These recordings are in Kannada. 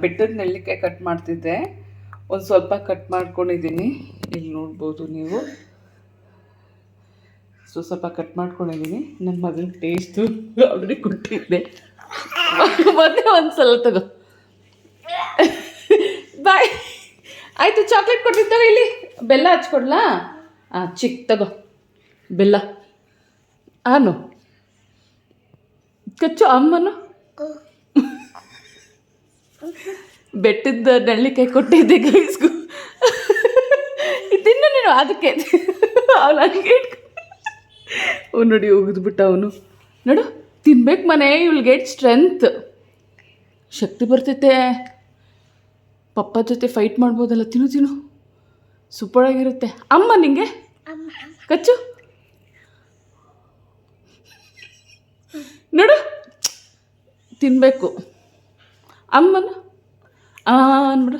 ಬೆಟ್ಟದ ನೆಲ್ಲಿಕಾಯಿ ಕಟ್ ಮಾಡ್ತಿದ್ದೆ. ಒಂದು ಸ್ವಲ್ಪ ಕಟ್ ಮಾಡ್ಕೊಂಡಿದ್ದೀನಿ. ಇಲ್ಲಿ ನೋಡ್ಬೋದು ನೀವು. ಸೊ, ಸ್ವಲ್ಪ ಕಟ್ ಮಾಡ್ಕೊಂಡಿದ್ದೀನಿ. ನನ್ನ ಮಗನ ಟೇಸ್ಟು ಆಲ್ರೆಡಿ ಕೊಟ್ಟಿದ್ದೆ. ಮೊನ್ನೆ ಒಂದು ಸಲ ತಗೋ. ಬಾಯ್ ಆಯಿತು ಚಾಕ್ಲೇಟ್ ಕೊಟ್ಟಿದ್ದಾವೆ ಇಲ್ಲಿ. ಬೆಲ್ಲ ಹಚ್ಕೊಡ್ಲಾ? ಹಾಂ ಚಿಕ್ಕ ತಗೋ. ಬೆಲ್ಲ. ಆನು. ಕಚ್ಚು, ಅಮ್ಮನು? ಬೆಟ್ಟದ ನಳ್ಳಿಕಾಯಿ ಕೊಟ್ಟಿದ್ದೆ ಗೈಸ್ಗೂ ತಿನ್ನು ನೀನು ಅದಕ್ಕೆ. ಅವನು ಹಂಗೆ ಓ, ನೋಡಿ ಒಗಿದ್ಬಿಟ್ಟ ಅವನು. ನೋಡು, ತಿನ್ಬೇಕು ಮನೆ ಇವಳಿಗೆ ಸ್ಟ್ರೆಂತ್ ಶಕ್ತಿ ಬರ್ತೈತೆ. ಪಪ್ಪ ಜೊತೆ ಫೈಟ್ ಮಾಡ್ಬೋದಲ್ಲ, ತಿನ್ನು ತಿನ್ನು. ಸೂಪರ್ ಆಗಿರುತ್ತೆ. ಅಮ್ಮ ನಿಂಗೆ? ಕಚ್ಚು. ನೋಡು. ತಿನ್ನಬೇಕು ಅಮ್ಮನ ಆ ಅನ್ಬಿಡು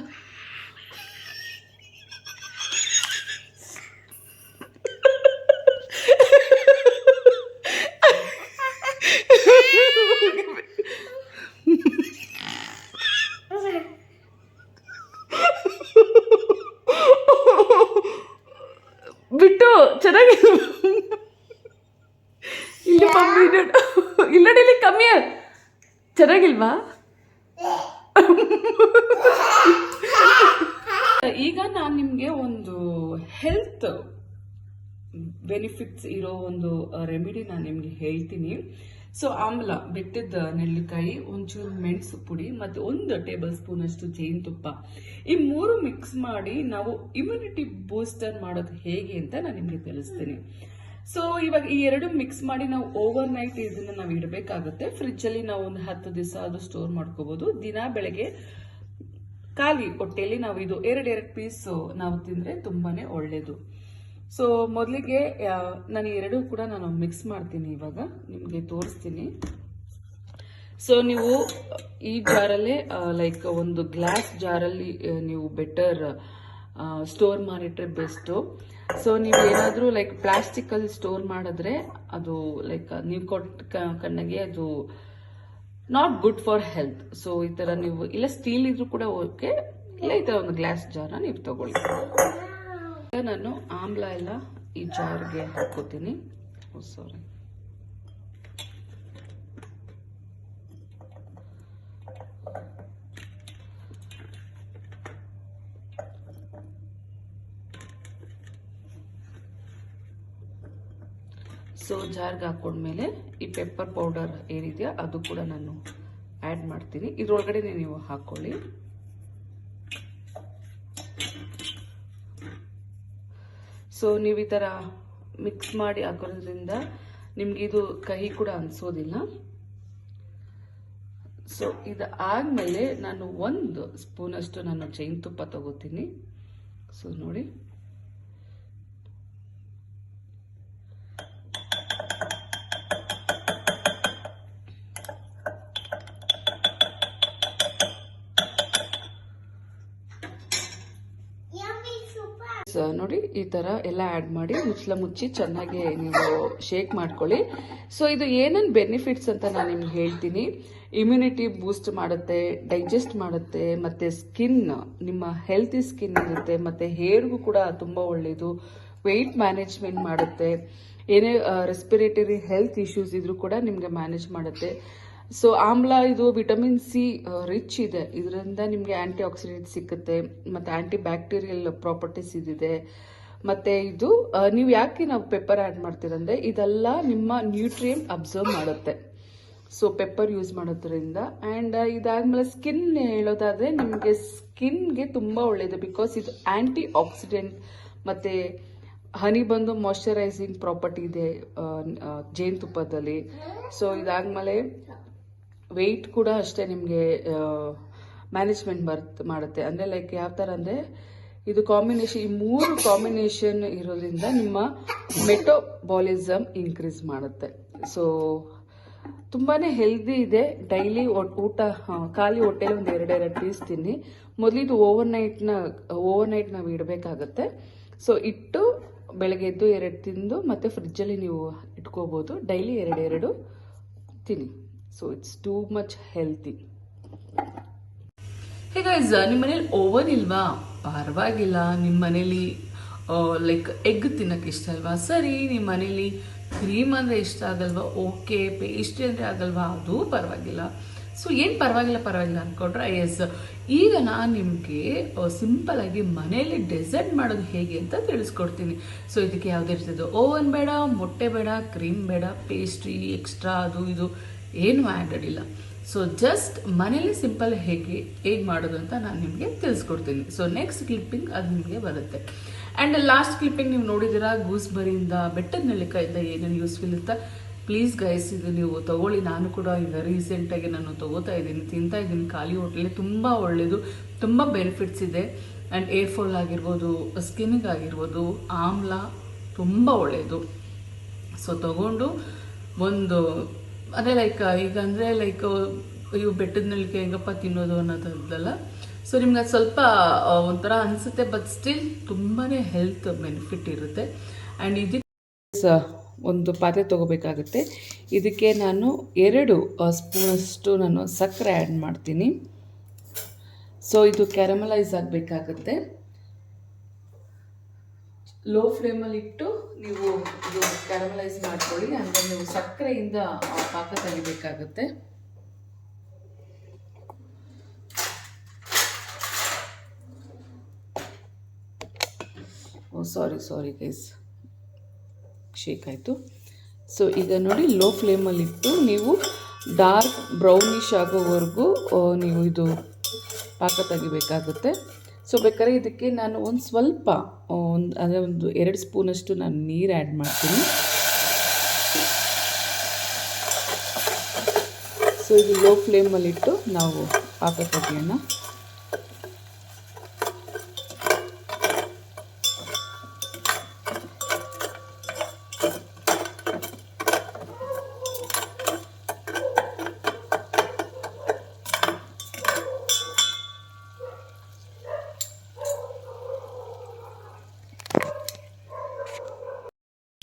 ಬಿಟ್ಟು ಚೆನ್ನಾಗಿ ಇಲ್ಲಿ ಮಮ್ಮಿ ನೋಡು ಇಲ್ಲ ನೋಡಿ, ಇಲ್ಲಿ ಕಮ್ಮಿ ಚೆನ್ನಾಗಿಲ್ವಾ ಈಗ ನಾನು ನಿಮಗೆ ಒಂದು ಹೆಲ್ತ್ ಬೆನಿಫಿಟ್ಸ್ ಇರೋ ಒಂದು ರೆಮಿಡಿ ನಾನು ನಿಮಗೆ ಹೇಳ್ತೀನಿ. ಸೊ ಆಮ್ಲ, ಬಿಟ್ಟಿದ್ದ ನೆಲ್ಲಿಕಾಯಿ, ಒಂಚೂರು ಮೆಣಸು ಪುಡಿ, ಮತ್ತು ಒಂದು ಟೇಬಲ್ ಸ್ಪೂನ್ ಅಷ್ಟು ಜೇನುತುಪ್ಪ. ಈ ಮೂರು ಮಿಕ್ಸ್ ಮಾಡಿ ನಾವು ಇಮ್ಯುನಿಟಿ ಬೂಸ್ಟರ್ ಮಾಡೋದು ಹೇಗೆ ಅಂತ ನಾನು ನಿಮಗೆ ತಿಳಿಸ್ತೀನಿ. ಸೊ ಇವಾಗ ಈ ಎರಡು ಮಿಕ್ಸ್ ಮಾಡಿ ನಾವು ಓವರ್ ನೈಟ್ ಇದನ್ನ ನಾವು ಇಡಬೇಕಾಗುತ್ತೆ. ಫ್ರಿಜ್ಜಲ್ಲಿ ನಾವು ಒಂದು ಹತ್ತು ದಿವಸ ಅದು ಸ್ಟೋರ್ ಮಾಡ್ಕೋಬಹುದು ದಿನ ಬೆಳಗ್ಗೆ ಖಾಲಿ ಹೊಟ್ಟೆಯಲ್ಲಿ ನಾವು ಇದು ಎರಡು ಎರಡು ಪೀಸ್ ನಾವು ತಿಂದರೆ ತುಂಬಾನೇ ಒಳ್ಳೆಯದು ಸೊ ಮೊದಲಿಗೆ ನಾನು ಎರಡೂ ಕೂಡ ನಾನು ಮಿಕ್ಸ್ ಮಾಡ್ತೀನಿ ಇವಾಗ. ನಿಮಗೆ ತೋರಿಸ್ತೀನಿ. ಸೊ ನೀವು ಈ ಜಾರಲ್ಲೇ ಲೈಕ್ ಒಂದು ಗ್ಲಾಸ್ ಜಾರಲ್ಲಿ ನೀವು ಬೆಟರ್ ಸ್ಟೋರ್ ಮಾಡಿಟ್ರೆ ಬೆಸ್ಟು ಸೊ ನೀವು ಏನಾದರೂ ಲೈಕ್ ಪ್ಲಾಸ್ಟಿಕ್ಕಲ್ಲಿ ಸ್ಟೋರ್ ಮಾಡಿದ್ರೆ ಅದು ಲೈಕ್ ನೀವು ಕೊಟ್ಟ ಕಣ್ಣಿಗೆ ಅದು not good for health so ಈ ಥರ ನೀವು ಇಲ್ಲ ಸ್ಟೀಲ್ ಇದ್ರೂ ಕೂಡ ಓಕೆ ಇಲ್ಲ ಈ ಥರ ಒಂದು ಗ್ಲಾಸ್ ಜಾರ್ ನೀವು ತಗೊಳ್ಳಿ. ಈಗ ನಾನು ಆಮ್ಲ ಎಲ್ಲ ಈ ಜಾರ್ಗೆ ಹಾಕೋತೀನಿ ಸಾರಿ ಸೊ ಜಾರ್ಗೆ ಹಾಕೊಂಡ್ಮೇಲೆ ಈ ಪೆಪ್ಪರ್ ಪೌಡರ್ ಏನಿದೆಯಾ ಅದು ಕೂಡ ನಾನು ಆ್ಯಡ್ ಮಾಡ್ತೀನಿ. ಇದ್ರೊಳಗಡೆ ನೀವು ಹಾಕೊಳ್ಳಿ. ಸೊ ನೀವು ಈ ಥರ ಮಿಕ್ಸ್ ಮಾಡಿ ಹಾಕೋದ್ರಿಂದ ನಿಮ್ಗೆ ಇದು ಕಹಿ ಕೂಡ ಅನಿಸೋದಿಲ್ಲ. ಸೊ ಇದು ಆದಮೇಲೆ ನಾನು ಒಂದು ಸ್ಪೂನಷ್ಟು ನಾನು ಜೇನುತುಪ್ಪ ತಗೋತೀನಿ. ಸೊ ನೋಡಿ. ನೋಡಿ, ಈ ತರ ಎಲ್ಲ ಆಡ್ ಮಾಡಿ ಮುಚ್ಚಲ ಮುಚ್ಚಿ ಚೆನ್ನಾಗಿ ನೀವು ಶೇಕ್ ಮಾಡ್ಕೊಳ್ಳಿ. ಸೊ ಇದು ಏನೇನು ಬೆನಿಫಿಟ್ಸ್ ಅಂತ ನಾನು ನಿಮ್ಗೆ ಹೇಳ್ತೀನಿ. ಇಮ್ಯುನಿಟಿ ಬೂಸ್ಟ್ ಮಾಡುತ್ತೆ ಡೈಜೆಸ್ಟ್ ಮಾಡುತ್ತೆ, ಮತ್ತೆ ಸ್ಕಿನ್ ನಿಮ್ಮ ಹೆಲ್ತಿ ಸ್ಕಿನ್ ಇರುತ್ತೆ, ಮತ್ತೆ ಹೇರ್ಗೂ ಕೂಡ ತುಂಬಾ ಒಳ್ಳೆಯದು ವೆಯ್ಟ್ ಮ್ಯಾನೇಜ್ಮೆಂಟ್ ಮಾಡುತ್ತೆ. ಏನೇ ರೆಸ್ಪಿರೇಟರಿ ಹೆಲ್ತ್ ಇಶ್ಯೂಸ್ ಇದ್ರೂ ಕೂಡ ನಿಮಗೆ ಮ್ಯಾನೇಜ್ ಮಾಡುತ್ತೆ. ಸೊ ಆಮ್ಲ ಇದು ವಿಟಮಿನ್ ಸಿ ರಿಚ್ ಇದೆ. ಇದರಿಂದ ನಿಮಗೆ ಆಂಟಿ ಆಕ್ಸಿಡೆಂಟ್ ಸಿಕ್ಕುತ್ತೆ, ಮತ್ತು ಆಂಟಿ ಬ್ಯಾಕ್ಟೀರಿಯಲ್ ಪ್ರಾಪರ್ಟೀಸ್ ಇದಿದೆ. ಮತ್ತು ಇದು ನೀವು ಯಾಕೆ ನಾವು ಪೆಪ್ಪರ್ ಆ್ಯಡ್ ಮಾಡ್ತೀರಂದರೆ ಇದೆಲ್ಲ ನಿಮ್ಮ ನ್ಯೂಟ್ರಿಯನ್ ಅಬ್ಸರ್ವ್ ಮಾಡುತ್ತೆ. ಸೊ ಪೆಪ್ಪರ್ ಯೂಸ್ ಮಾಡೋದ್ರಿಂದ. ಆ್ಯಂಡ್ ಇದಾದ್ಮೇಲೆ ಸ್ಕಿನ್ ಹೇಳೋದಾದರೆ ನಿಮಗೆ ಸ್ಕಿನ್ಗೆ ತುಂಬ ಒಳ್ಳೆಯದು ಬಿಕಾಸ್ ಇದು ಆ್ಯಂಟಿ ಆಕ್ಸಿಡೆಂಟ್ ಮತ್ತು ಹನಿ ಬಂದು ಮಾಯಶ್ಚರೈಸಿಂಗ್ ಪ್ರಾಪರ್ಟಿ ಇದೆ ಜೇನುತುಪ್ಪದಲ್ಲಿ. ಸೊ ಇದಾದ್ಮೇಲೆ ವೆಯ್ಟ್ ಕೂಡ ಅಷ್ಟೇ ನಿಮಗೆ ಮ್ಯಾನೇಜ್ಮೆಂಟ್ ಬರ್ತ್ ಮಾಡುತ್ತೆ. ಅಂದರೆ ಲೈಕ್ ಯಾವ ಥರ ಅಂದರೆ, ಇದು ಕಾಂಬಿನೇಷನ್ ಈ ಮೂರು ಕಾಂಬಿನೇಷನ್ ಇರೋದ್ರಿಂದ ನಿಮ್ಮ ಮೆಟೋಬಾಲಿಸಮ್ ಇನ್ಕ್ರೀಸ್ ಮಾಡುತ್ತೆ. ಸೊ ತುಂಬಾ ಹೆಲ್ದಿ ಇದೆ. ಡೈಲಿ ಊಟ ಖಾಲಿ ಹೊಟ್ಟೆಲಿ ಒಂದು ಎರಡೆರಡು ಪೀಸ್ ತಿನ್ನಿ. ಮೊದಲಿದು ಓವರ್ ನೈಟ್ನ ಓವರ್ ನೈಟ್ ನಾವು ಇಡಬೇಕಾಗತ್ತೆ. ಸೊ ಇಟ್ಟು ಬೆಳಗ್ಗೆ ಎದ್ದು ಎರಡು ತಿಂದು ಮತ್ತೆ ಫ್ರಿಜ್ಜಲ್ಲಿ ನೀವು ಇಟ್ಕೋಬೋದು. ಡೈಲಿ ಎರಡೆರಡು ತಿನ್ನಿ. So it's too much healthy guys ನಿಮ್ಮ ಮನೇಲಿ ಓವನ್ ಇಲ್ವಾ? ಪರವಾಗಿಲ್ಲ. ನಿಮ್ಮ ಮನೇಲಿ ಲೈಕ್ ಎಗ್ ತಿನ್ನಕ್ಕೆ ಇಷ್ಟ ಅಲ್ವಾ? ಸರಿ ನಿಮ್ಮ ಮನೇಲಿ ಕ್ರೀಮ್ ಅಂದರೆ ಇಷ್ಟ ಆಗಲ್ವಾ ಓಕೆ ಪೇಸ್ಟ್ರಿ ಅಂದರೆ ಆಗಲ್ವಾ ಅದು ಪರವಾಗಿಲ್ಲ. ಸೊ ಏನು ಪರವಾಗಿಲ್ಲ ಪರವಾಗಿಲ್ಲ ಅಂದ್ಕೊಂಡ್ರೆ ಎಸ್ ಈಗ ನಾನು ನಿಮಗೆ ಸಿಂಪಲಾಗಿ ಮನೆಯಲ್ಲಿ ಡೆಸರ್ಟ್ ಮಾಡೋದು ಹೇಗೆ ಅಂತ ತಿಳಿಸ್ಕೊಡ್ತೀನಿ. ಸೊ ಇದಕ್ಕೆ ಯಾವುದೇ ರೀತಿಯದು ಓವನ್ ಬೇಡ, ಮೊಟ್ಟೆ ಬೇಡ ಕ್ರೀಮ್ ಬೇಡ ಪೇಸ್ಟ್ರಿ ಎಕ್ಸ್ಟ್ರಾ ಅದು, ಇದು. ಏನು ಆ್ಯಡೆಡ್ ಇಲ್ಲ. ಸೊ ಜಸ್ಟ್ ಮನೇಲಿ ಸಿಂಪಲ್ ಹೇಗೆ ಹೇಗೆ ಮಾಡೋದು ಅಂತ ನಾನು ನಿಮಗೆ ತಿಳಿಸ್ಕೊಡ್ತೀನಿ. ಸೊ ನೆಕ್ಸ್ಟ್ ಕ್ಲಿಪ್ಪಿಂಗ್ ಅದು ನಿಮಗೆ ಬರುತ್ತೆ. ಆ್ಯಂಡ್ ಲಾಸ್ಟ್ ಕ್ಲಿಪ್ಪಿಂಗ್ ನೀವು ನೋಡಿದ್ದೀರಾ ಗೂಸ್ಬರಿಯಿಂದ ಬೆಟ್ಟದ ನೆಲ್ಲಿಕಾಯಿಂದ ಏನೇನು ಯೂಸ್ಫುಲ್ ಇರುತ್ತೆ? ಪ್ಲೀಸ್ ಗೈಸ್ ಇದು ನೀವು ತಗೊಳ್ಳಿ. ನಾನು ಕೂಡ ಈಗ ರೀಸೆಂಟಾಗಿ ನಾನು ತೊಗೋತಾ ಇದ್ದೀನಿ. ತಿಂತಾ ಇದ್ದೀನಿ. ಖಾಲಿ ಹೋಟ್ಲಲ್ಲಿ ತುಂಬ ಒಳ್ಳೆಯದು ತುಂಬ ಬೆನಿಫಿಟ್ಸ್ ಇದೆ. ಆ್ಯಂಡ್ ಏರ್ ಫಾಲ್ ಆಗಿರ್ಬೋದು ಸ್ಕಿನ್ನಿಗೆ ಆಗಿರ್ಬೋದು, ಆಮ್ಲ ತುಂಬ ಒಳ್ಳೆಯದು ಸೊ ತಗೊಂಡು ಒಂದು ಅದೇ ಲೈಕ್ ಈಗ ಅಂದರೆ ಲೈಕ್ ಇವು ಬೆಟ್ಟದ ನಳಿಕೆ ಹೆಂಗಪ್ಪ ತಿನ್ನೋದು ಅನ್ನೋದಲ್ಲ ಸೊ ನಿಮ್ಗೆ ಅದು ಸ್ವಲ್ಪ ಒಂಥರ ಅನಿಸುತ್ತೆ ಬಟ್ ಸ್ಟಿಲ್ ತುಂಬಾ ಹೆಲ್ತ್ ಬೆನಿಫಿಟ್ ಇರುತ್ತೆ. ಆ್ಯಂಡ್ ಇದಕ್ಕೆ ಒಂದು ಪಾತ್ರೆ ತೊಗೋಬೇಕಾಗುತ್ತೆ. ಇದಕ್ಕೆ ನಾನು ಎರಡು ಸ್ಪೂನಷ್ಟು ನಾನು ಸಕ್ಕರೆ ಆ್ಯಡ್ ಮಾಡ್ತೀನಿ. ಸೊ ಇದು ಕ್ಯಾರಮಲೈಸ್ ಆಗಬೇಕಾಗುತ್ತೆ. ಲೋ ಫ್ಲೇಮಲ್ಲಿ ಇಟ್ಟು ನೀವು ಇದು ಕ್ಯಾರಮಲೈಸ್ ಮಾಡ್ಕೊಳ್ಳಿ ಅಂದರೆ ನೀವು ಸಕ್ಕರೆಯಿಂದ ಪಾಕ ತೆಗಿಬೇಕಾಗುತ್ತೆ. Oh sorry sorry guys shake ಆಯಿತು. ಸೊ ಈಗ ನೋಡಿ ಲೋ ಫ್ಲೇಮಲ್ಲಿಟ್ಟು ನೀವು ಡಾರ್ಕ್ ಬ್ರೌನಿಶ್ ಆಗೋವರೆಗೂ ನೀವು ಇದು ಪಾಕ ತೆಗಿಬೇಕಾಗುತ್ತೆ. ಸೊ ಬೇಕಾದ್ರೆ ಇದಕ್ಕೆ ನಾನು ಒಂದು ಸ್ವಲ್ಪ ಒಂದು, ಅಂದರೆ ಒಂದು ಎರಡು ಸ್ಪೂನಷ್ಟು ನಾನು ನೀರು ಆ್ಯಡ್ ಮಾಡ್ತೀನಿ. ಸೊ ಇದು ಲೋ ಫ್ಲೇಮಲ್ಲಿಟ್ಟು ನಾವು ಪಾಕ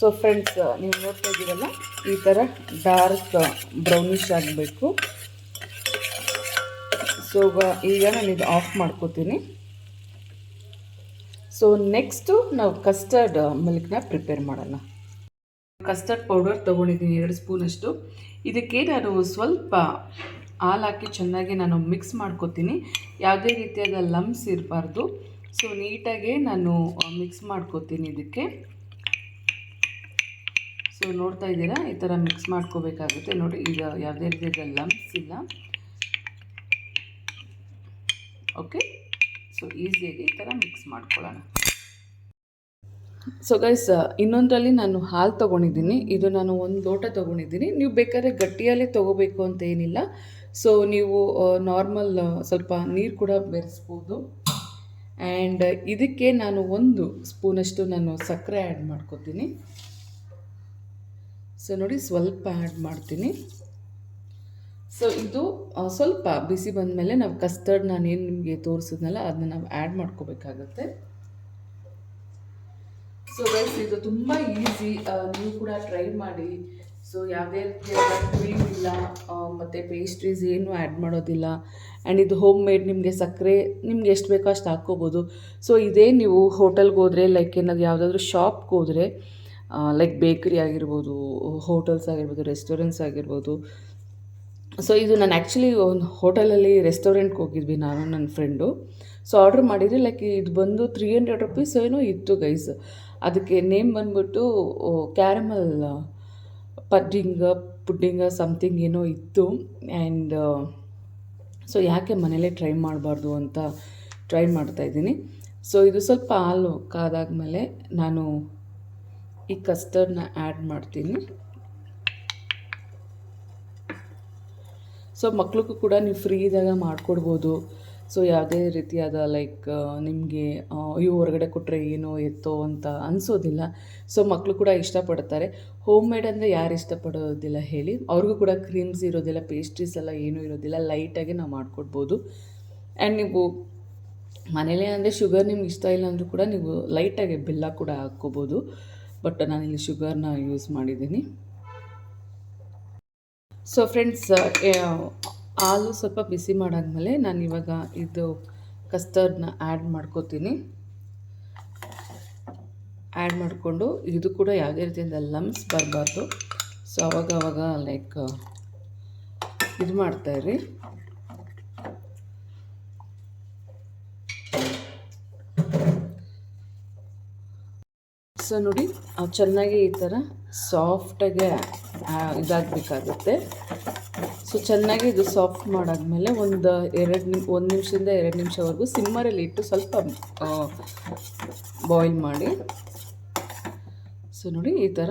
ಸೊ ಫ್ರೆಂಡ್ಸ್ ನೀವು ನೋಡ್ತಾ ಇದ್ದೀರಲ್ಲ, ಈ ಥರ ಡಾರ್ಕ್ ಬ್ರೌನಿಶ್ ಆಗಬೇಕು. ಸೊ ಈಗ ನಾನು ಇದು ಆಫ್ ಮಾಡ್ಕೋತೀನಿ. ಸೊ ನೆಕ್ಸ್ಟು ನಾವು ಕಸ್ಟರ್ಡ್ ಮಿಲ್ಕ್ನ ಪ್ರಿಪೇರ್ ಮಾಡೋಣ. ಕಸ್ಟರ್ಡ್ ಪೌಡರ್ ತೊಗೊಂಡಿದ್ದೀನಿ, ಎರಡು ಸ್ಪೂನಷ್ಟು ಇದಕ್ಕೆ ನಾನು ಸ್ವಲ್ಪ ಹಾಲು ಹಾಕಿ ಚೆನ್ನಾಗಿ ನಾನು ಮಿಕ್ಸ್ ಮಾಡ್ಕೊತೀನಿ. ಯಾವುದೇ ರೀತಿಯಾದ ಲಮ್ಸ್ ಇರಬಾರ್ದು. ಸೊ ನೀಟಾಗೆ ನಾನು ಮಿಕ್ಸ್ ಮಾಡ್ಕೊತೀನಿ ಇದಕ್ಕೆ. ಸೊ ನೋಡ್ತಾ ಇದ್ದೀರಾ? ಈ ಥರ ಮಿಕ್ಸ್ ಮಾಡ್ಕೋಬೇಕಾಗುತ್ತೆ. ನೋಡಿ, ಈಗ ಯಾವುದೇ ರೀತಿಯಾದ ಲಂಪ್ಸ್ ಇಲ್ಲ. ಓಕೆ ಸೊ ಈಸಿಯಾಗಿ ಈ ಥರ ಮಿಕ್ಸ್ ಮಾಡ್ಕೊಳ್ಳೋಣ. ಸೊ ಗೈಸ್ ಇನ್ನೊಂದರಲ್ಲಿ ನಾನು ಹಾಲು ತೊಗೊಂಡಿದ್ದೀನಿ. ಇದು ನಾನು ಒಂದು ಲೋಟ ತೊಗೊಂಡಿದ್ದೀನಿ. ನೀವು ಬೇಕಾದ್ರೆ ಗಟ್ಟಿಯಲ್ಲೇ ತೊಗೋಬೇಕು ಅಂತ ಏನಿಲ್ಲ. ಸೊ ನೀವು ನಾರ್ಮಲ್ ಸ್ವಲ್ಪ ನೀರು ಕೂಡ ಬೆರೆಸ್ಬೋದು. ಆ್ಯಂಡ್ ಇದಕ್ಕೆ ನಾನು ಒಂದು ಸ್ಪೂನಷ್ಟು ನಾನು ಸಕ್ಕರೆ ಆ್ಯಡ್ ಮಾಡ್ಕೊತೀನಿ. ಸೊ ನೋಡಿ ಸ್ವಲ್ಪ ಆ್ಯಡ್ ಮಾಡ್ತೀನಿ. ಸೊ ಇದು ಸ್ವಲ್ಪ ಬಿಸಿ ಬಂದಮೇಲೆ ನಾವು ಕಸ್ಟರ್ಡ್ ಏನು ನಿಮಗೆ ತೋರಿಸಿದ್ನಲ್ಲ ಅದನ್ನ ನಾವು ಆ್ಯಡ್ ಮಾಡ್ಕೋಬೇಕಾಗತ್ತೆ. ಸೊ ಗೈಸ್ ಇದು ತುಂಬ ಈಸಿ ನೀವು ಕೂಡ ಟ್ರೈ ಮಾಡಿ. ಸೊ ಯಾವುದೇ ರೀತಿಯಾದ ಕ್ರೀಮ್ ಇಲ್ಲ ಮತ್ತು ಪೇಸ್ಟ್ರೀಸ್ ಏನು ಆ್ಯಡ್ ಮಾಡೋದಿಲ್ಲ. ಆ್ಯಂಡ್ ಇದು ಹೋಮ್ ಮೇಡ್ ನಿಮಗೆ ಸಕ್ಕರೆ, ನಿಮ್ಗೆ ಎಷ್ಟು ಬೇಕೋ ಅಷ್ಟು ಹಾಕ್ಕೋಬೋದು. ಸೊ ಇದೇ ನೀವು ಹೋಟೆಲ್ಗೆ ಹೋದರೆ ಲೈಕ್ ಏನಾದ್ರು ಯಾವುದಾದ್ರೂ ಶಾಪ್ಗೆ ಹೋದರೆ ಲೈಕ್ ಬೇಕರಿ ಆಗಿರ್ಬೋದು ಹೋಟೆಲ್ಸ್ ಆಗಿರ್ಬೋದು ರೆಸ್ಟೋರೆಂಟ್ಸ್ ಆಗಿರ್ಬೋದು. ಸೊ ಇದು ನಾನು ಆ್ಯಕ್ಚುಲಿ ಒಂದು ಹೋಟೆಲಲ್ಲಿ ರೆಸ್ಟೋರೆಂಟ್ಗೆ ಹೋಗಿದ್ವಿ ನಾನು ನನ್ನ ಫ್ರೆಂಡು ಸೊ ಆರ್ಡ್ರ್ ಮಾಡಿದರೆ ಲೈಕ್ ಇದು ಬಂದು ತ್ರೀ ಹಂಡ್ರೆಡ್ ರುಪೀಸ್ ಏನೋ ಇತ್ತು ಗೈಸ್ ಅದಕ್ಕೆ ನೇಮ್ ಬಂದ್ಬಿಟ್ಟು ಕ್ಯಾರಮಲ್ ಪಡ್ಡಿಂಗ ಪುಡ್ಡಿಂಗ ಸಮಥಿಂಗ್ ಏನೋ ಇತ್ತು. ಆ್ಯಂಡ್ ಸೊ ಯಾಕೆ ಮನೇಲೇ ಟ್ರೈ ಮಾಡಬಾರ್ದು ಅಂತ ಟ್ರೈ ಮಾಡ್ತಾಯಿದ್ದೀನಿ ಸೊ ಇದು ಸ್ವಲ್ಪ ಹಾಲು ಕಾದಾದ್ಮೇಲೆ ನಾನು ಈ ಕಸ್ಟರ್ಡ್ನ ಆ್ಯಡ್ ಮಾಡ್ತೀನಿ. ಸೊ ಮಕ್ಳಿಗೂ ಕೂಡ ನೀವು ಫ್ರೀ ಇದ್ದಾಗ ಮಾಡಿಕೊಡ್ಬೋದು. ಸೊ ಯಾವುದೇ ರೀತಿಯಾದ ಲೈಕ್ ನಿಮಗೆ ಇವು ಹೊರಗಡೆ ಕೊಟ್ಟರೆ ಏನೋ ಎತ್ತೋ ಅಂತ ಅನಿಸೋದಿಲ್ಲ. ಸೊ ಮಕ್ಕಳು ಕೂಡ ಇಷ್ಟಪಡ್ತಾರೆ. ಹೋಮ್ ಮೇಡ್ ಅಂದರೆ ಯಾರು ಇಷ್ಟಪಡೋದಿಲ್ಲ ಹೇಳಿ. ಅವ್ರಿಗೂ ಕೂಡ ಕ್ರೀಮ್ಸ್ ಇರೋದಿಲ್ಲ ಪೇಸ್ಟ್ರೀಸ್ ಎಲ್ಲ ಏನೂ ಇರೋದಿಲ್ಲ. ಲೈಟಾಗಿ ನಾವು ಮಾಡಿಕೊಡ್ಬೋದು. ಆ್ಯಂಡ್ ನೀವು ಮನೇಲೇ ಅಂದರೆ ಶುಗರ್ ನಿಮ್ಗೆ ಇಷ್ಟ ಇಲ್ಲ ಅಂದರೂ ಕೂಡ ನೀವು ಲೈಟಾಗಿ ಬೆಲ್ಲ ಕೂಡ ಹಾಕ್ಕೋಬೋದು. ಬಟ್ ನಾನಿಲ್ಲಿ ಶುಗರ್ನ ಯೂಸ್ ಮಾಡಿದ್ದೀನಿ. ಸೊ ಫ್ರೆಂಡ್ಸ್ ಹಾಲು ಸ್ವಲ್ಪ ಬಿಸಿ ಮಾಡಾದ್ಮೇಲೆ ನಾನು ಇವಾಗ ಇದು ಕಸ್ಟರ್ಡ್ನ ಆ್ಯಡ್ ಮಾಡ್ಕೋತೀನಿ. ಆ್ಯಡ್ ಮಾಡಿಕೊಂಡು ಇದು ಕೂಡ ಯಾವುದೇ ರೀತಿಯಿಂದ ಲಮ್ಸ್ ಬರಬಾರ್ದು. ಸೊ ಅವಾಗ ಅವಾಗ ಲೈಕ್, ಇದು ಮಾಡ್ತಾಯಿರಿ ಸೊ ನೋಡಿ ಚೆನ್ನಾಗಿ ಈ ಥರ ಸಾಫ್ಟಾಗೆ ಇದಾಗಬೇಕಾಗುತ್ತೆ. ಸೊ ಚೆನ್ನಾಗಿ ಇದು ಸಾಫ್ಟ್ ಮಾಡಾದ್ಮೇಲೆ ಒಂದು ಎರಡು ನಿಮ್, ಒಂದು ನಿಮಿಷದಿಂದ ಎರಡು ನಿಮಿಷವರೆಗೂ ಸಿಮ್ಮರಲ್ಲಿ ಇಟ್ಟು ಸ್ವಲ್ಪ ಬಾಯ್ಲ್ ಮಾಡಿ. ಸೊ ನೋಡಿ ಈ ಥರ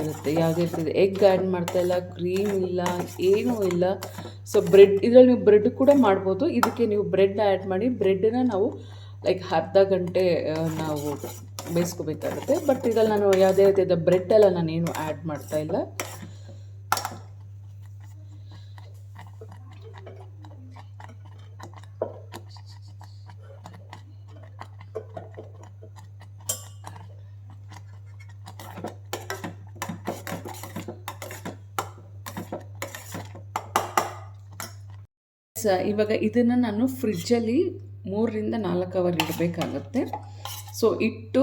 ಇರುತ್ತೆ. ಯಾವುದೇ ಇರ್ತದೆ ಎಗ್ ಆ್ಯಡ್ ಮಾಡ್ತಾ ಇಲ್ಲ ಕ್ರೀಮ್ ಇಲ್ಲ, ಏನೂ ಇಲ್ಲ. ಸೊ ಬ್ರೆಡ್ ಇದರಲ್ಲಿ ನೀವು ಬ್ರೆಡ್ ಕೂಡ ಮಾಡ್ಬೋದು. ಇದಕ್ಕೆ ನೀವು ಬ್ರೆಡ್ ಆ್ಯಡ್ ಮಾಡಿ ಬ್ರೆಡ್ನ ನಾವು ಲೈಕ್ ಅರ್ಧ ಗಂಟೆ ನಾವು ಬೇಯಿಸ್ಕೋಬೇಕಾಗುತ್ತೆ. ಬಟ್ ಇದ್ರಲ್ಲಿ ನಾನು ಯಾವುದೇ ರೀತಿಯಾದ ಬ್ರೆಡ್ ಎಲ್ಲ ನಾನೇನು ಆ್ಯಡ್ ಮಾಡ್ತಾ ಇಲ್ಲ. ಇವಾಗ ಇದನ್ನು ನಾನು ಫ್ರಿಜ್ಜಲ್ಲಿ ಮೂರರಿಂದ ನಾಲ್ಕು ಅವರ್ ಇಡಬೇಕಾಗತ್ತೆ. ಸೊ ಇಟ್ಟು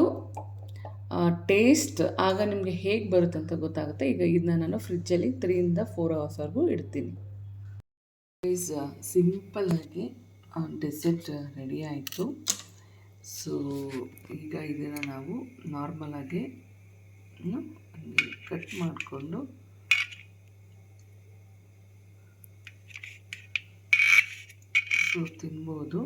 ಟೇಸ್ಟ್ ಆಗ ನಿಮಗೆ ಹೇಗೆ ಬರುತ್ತೆ ಅಂತ ಗೊತ್ತಾಗುತ್ತೆ. ಈಗ ಇದನ್ನ ನಾನು ಫ್ರಿಜ್ಜಲ್ಲಿ ತ್ರೀಯಿಂದ ಫೋರ್ ಅವರ್ಸ್ವರೆಗೂ ಇಡ್ತೀನಿ. ಈಸ್ ಸಿಂಪಲ್ಲಾಗಿ ಡೆಸರ್ಟ್ ರೆಡಿ ಆಯಿತು. ಸೊ ಈಗ ಇದನ್ನು ನಾವು ನಾರ್ಮಲಾಗಿ ಕಟ್ ಮಾಡಿಕೊಂಡು ಸೊ ತಿನ್ಬೋದು.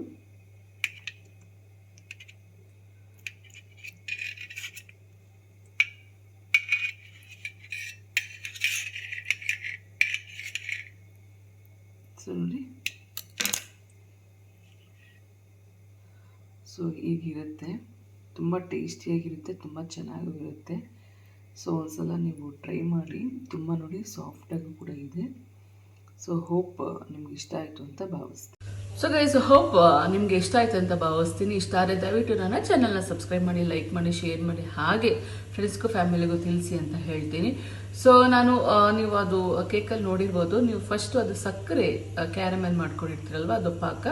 ಸೊ ನೋಡಿ ಸೊ ಹೀಗಿರುತ್ತೆ. ತುಂಬ ಟೇಸ್ಟಿಯಾಗಿರುತ್ತೆ, ತುಂಬ ಚೆನ್ನಾಗೂ ಇರುತ್ತೆ ಸೊ ಒಂದ್ಸಲ ನೀವು ಟ್ರೈ ಮಾಡಿ, ತುಂಬ ನೋಡಿ ಸಾಫ್ಟಾಗೂ ಕೂಡ ಇದೆ. ಸೊ ಹೋಪ್ ನಿಮ್ಗೆ ಇಷ್ಟ ಆಯಿತು ಅಂತ ಭಾವಿಸ್ತೀನಿ. ಸೊ ಗೈಸ್ ಹೋಪ್ ನಿಮ್ಗೆ ಇಷ್ಟ ಆಯ್ತು ಅಂತ ಭಾವಿಸ್ತೀನಿ. ಇಷ್ಟ ಆದರೆ ದಯವಿಟ್ಟು ನನ್ನ ಚಾನಲ್ನ ಸಬ್ಸ್ಕ್ರೈಬ್ ಮಾಡಿ ಲೈಕ್ ಮಾಡಿ ಶೇರ್ ಮಾಡಿ, ಹಾಗೆ ಫ್ರೆಂಡ್ಸ್ಗೂ ಫ್ಯಾಮಿಲಿಗೂ ತಿಳಿಸಿ ಅಂತ ಹೇಳ್ತೀನಿ. ಸೊ ನಾನು ನೀವು ಅದು ಕೇಕಲ್ಲಿ ನೋಡಿರ್ಬೋದು. ನೀವು ಫಸ್ಟ್ ಅದು ಸಕ್ಕರೆ ಕ್ಯಾರಮೆಲ್ ಮಾಡ್ಕೊಂಡಿರ್ತೀರಲ್ವ, ಅದು ಪಾಕ.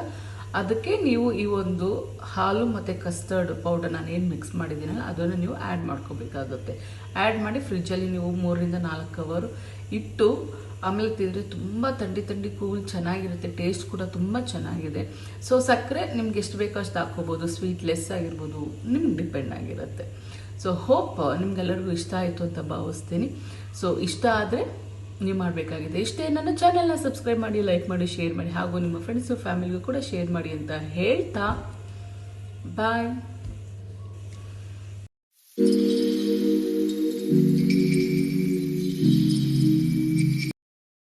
ಅದಕ್ಕೆ ನೀವು ಈ ಒಂದು ಹಾಲು ಮತ್ತು ಕಸ್ಟರ್ಡ್ ಪೌಡರ್ ನಾನು ಏನು ಮಿಕ್ಸ್ ಮಾಡಿದ್ದೀನಲ್ಲ, ಅದನ್ನು ನೀವು ಆ್ಯಡ್ ಮಾಡ್ಕೋಬೇಕಾಗುತ್ತೆ. ಆ್ಯಡ್ ಮಾಡಿ ಫ್ರಿಜ್ಜಲ್ಲಿ ನೀವು ಮೂರರಿಂದ ನಾಲ್ಕು ಅವರ್ ಇಟ್ಟು ಆಮೇಲೆ ತಿಂದರೆ ತುಂಬ ತಂಡಿ ತಂಡಿ ಕೂಲ್ ಚೆನ್ನಾಗಿರುತ್ತೆ ಟೇಸ್ಟ್ ಕೂಡ ತುಂಬ ಚೆನ್ನಾಗಿದೆ. ಸೊ ಸಕ್ಕರೆ ನಿಮ್ಗೆ ಎಷ್ಟು ಬೇಕೋ ಅಷ್ಟು ಹಾಕ್ಕೋಬೋದು. ಸ್ವೀಟ್ ಲೆಸ್ ಆಗಿರ್ಬೋದು, ನಿಮ್ಗೆ ಡಿಪೆಂಡ್ ಆಗಿರುತ್ತೆ. ಸೊ ಹೋಪ್ ನಿಮ್ಗೆಲ್ಲರಿಗೂ ಇಷ್ಟ ಆಯಿತು ಅಂತ ಭಾವಿಸ್ತೀನಿ. ಸೊ ಇಷ್ಟ ಆದರೆ ನೀವು ಮಾಡಬೇಕಾಗಿದೆ. ಇಷ್ಟೇ, ನನ್ನ ಚಾನಲ್ನ ಸಬ್ಸ್ಕ್ರೈಬ್ ಮಾಡಿ ಲೈಕ್ ಮಾಡಿ ಶೇರ್ ಮಾಡಿ. ಹಾಗೂ ನಿಮ್ಮ ಫ್ರೆಂಡ್ಸು ಫ್ಯಾಮಿಲಿಗೂ ಕೂಡ ಶೇರ್ ಮಾಡಿ ಅಂತ ಹೇಳ್ತಾ ಬಾಯ್